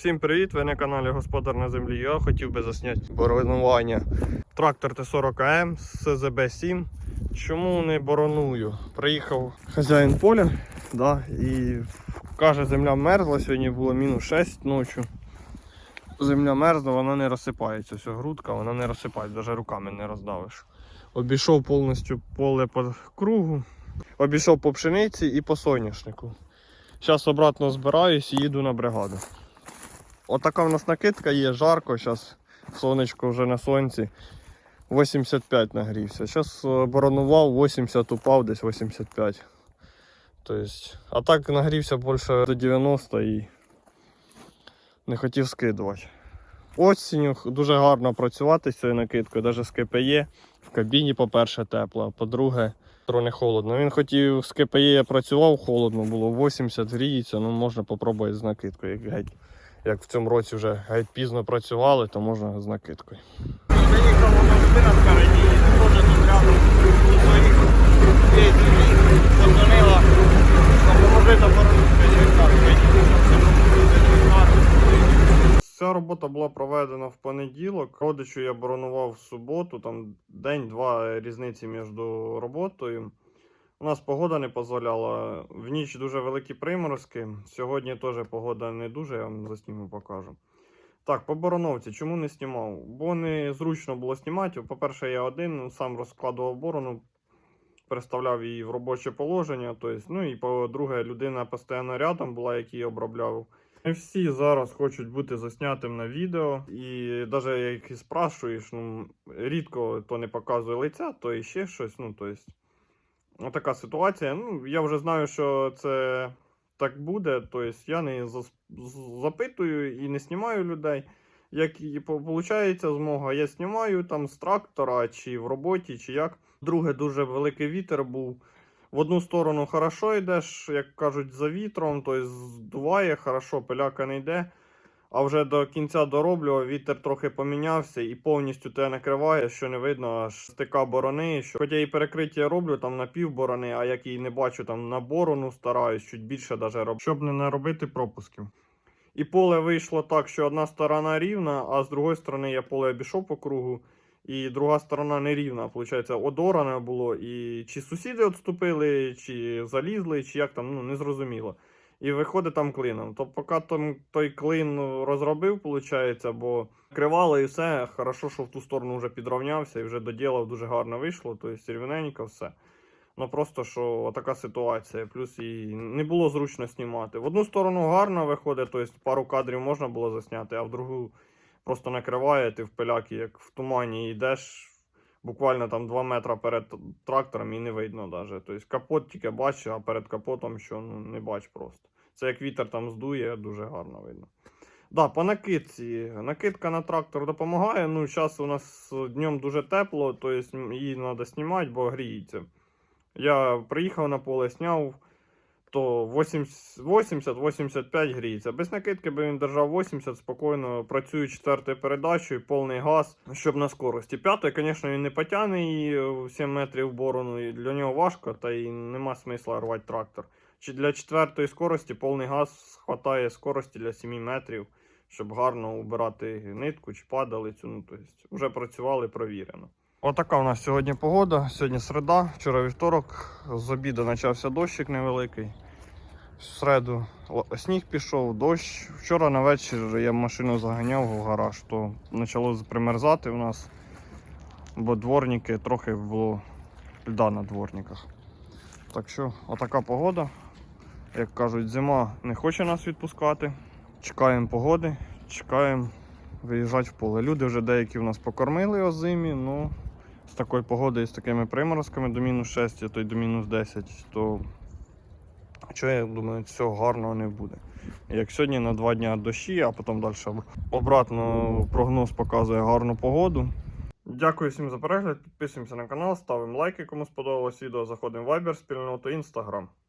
Всім привіт! Ви на каналі Господар на землі. Я хотів би засняти боронування. Трактор Т-40АМ з СЗБ-7. Чому не бороную? Приїхав хазяїн поля, да, і каже, земля мерзла. Сьогодні було мінус 6 ночі. Земля мерзла, вона не розсипається. Все, грудка, вона не розсипається, навіть руками не роздавиш. Обійшов повністю поле по кругу, обійшов по пшениці і по соняшнику. Зараз обратно збираюсь і їду на бригаду. Отака в нас накидка є, жарко, зараз сонечко вже на сонці. 85 нагрівся. Зараз боронував, 80 упав, десь 85. Тобто, а так нагрівся більше до 90 і не хотів скидувати. Осінню дуже гарно працювати з цією накидкою, навіть з КПЄ. В кабіні, по-перше, тепло, по-друге, трохи холодно. Він хотів з КПЄ працював, холодно було, 80 гріється, ну можна спробувати з накидкою. Як, геть, як в цьому році вже геть пізно працювали, то можна з накидкою. Заїхав допоможи до Ця робота була проведена в понеділок. Родичу я боронував в суботу, там день-два різниці між роботою. У нас погода не дозволяла. В ніч дуже великі приморозки. Сьогодні теж погода не дуже, я вам засніму покажу. Так, по бороновці, чому не знімав? Бо не зручно було знімати. По-перше, я один сам розкладував борону, переставляв її в робоче положення. Тобто, ну і по-друге, людина постійно рядом була, який обробляв. Не всі зараз хочуть бути заснятим на відео, і навіть як і спрашуєш, ну рідко то не показує лиця, то і ще щось. Ну, тобто, така ситуація. Ну, я вже знаю, що це так буде. Тобто я не запитую і не знімаю людей. Як виходить змога, я знімаю там з трактора, чи в роботі, чи як. Друге, дуже великий вітер був. В одну сторону хорошо йдеш, як кажуть, за вітром, тобто здуває, хорошо, пиляка не йде. А вже до кінця дороблю, вітер трохи помінявся і повністю те накриває, що не видно аж стика борони. Що... Хоча і перекриття роблю там на пів борони, а як її не бачу, там на борону стараюсь, чуть більше даже роблю, щоб не наробити пропусків. І поле вийшло так, що одна сторона рівна, а з другої сторони я поле обійшов по кругу, і друга сторона нерівна. Получається, одоране було. І чи сусіди відступили, чи залізли, чи як там, ну не зрозуміло. І виходить там клином. То поки там той клин розробив, виходить, бо кривало і все, хорошо, що в ту сторону вже підровнявся і вже доділав дуже гарно вийшло, тобто рівненько все. Ну просто що така ситуація. Плюс і не було зручно знімати. В одну сторону гарно виходить, тобто пару кадрів можна було засняти, а в другу просто накриває, ти в пиляки, як в тумані йдеш. Буквально там 2 метри перед трактором і не видно навіть. Тобто капот тільки бачу, а перед капотом що ну, не бач просто. Це як вітер там здує, дуже гарно видно. Да, по накидці. Накидка на трактор допомагає. Ну, зараз у нас днем дуже тепло, тобто її треба знімати, бо гріється. Я приїхав на поле, зняв, то 80-85 гріється. Без накидки би він держав 80, спокійно працюю четвертою передачею, повний газ, щоб на скорості. П'ятою, звісно, він не потягне її 7 метрів борону, і для нього важко, та й нема смисла рвати трактор. Чи для четвертої скорості повний газ хватає скорості для 7 метрів, щоб гарно убирати нитку чи падалицю. Ну, тобто, вже працювали, провірено. Отака у нас сьогодні погода. Сьогодні середа, вчора вівторок. З обіду почався дощик невеликий. В середу сніг пішов, дощ. Вчора на вечір я машину заганяв в гараж, то почало примерзати у нас, бо дворники трохи було льда на дворниках. Так що, отака погода. Як кажуть, зима не хоче нас відпускати. Чекаємо погоди, чекаємо виїжджати в поле. Люди вже деякі у нас покормили озимі, ну з такою погодою, з такими приморозками до мінус 6, а то й до мінус 10, то що я думаю, цього гарного не буде. Як сьогодні на два дні дощі, а потім далі обратно прогноз показує гарну погоду. Дякую всім за перегляд. Підписуємося на канал, ставимо лайки, кому сподобалось відео. Заходимо в Viber, спільноту, Instagram.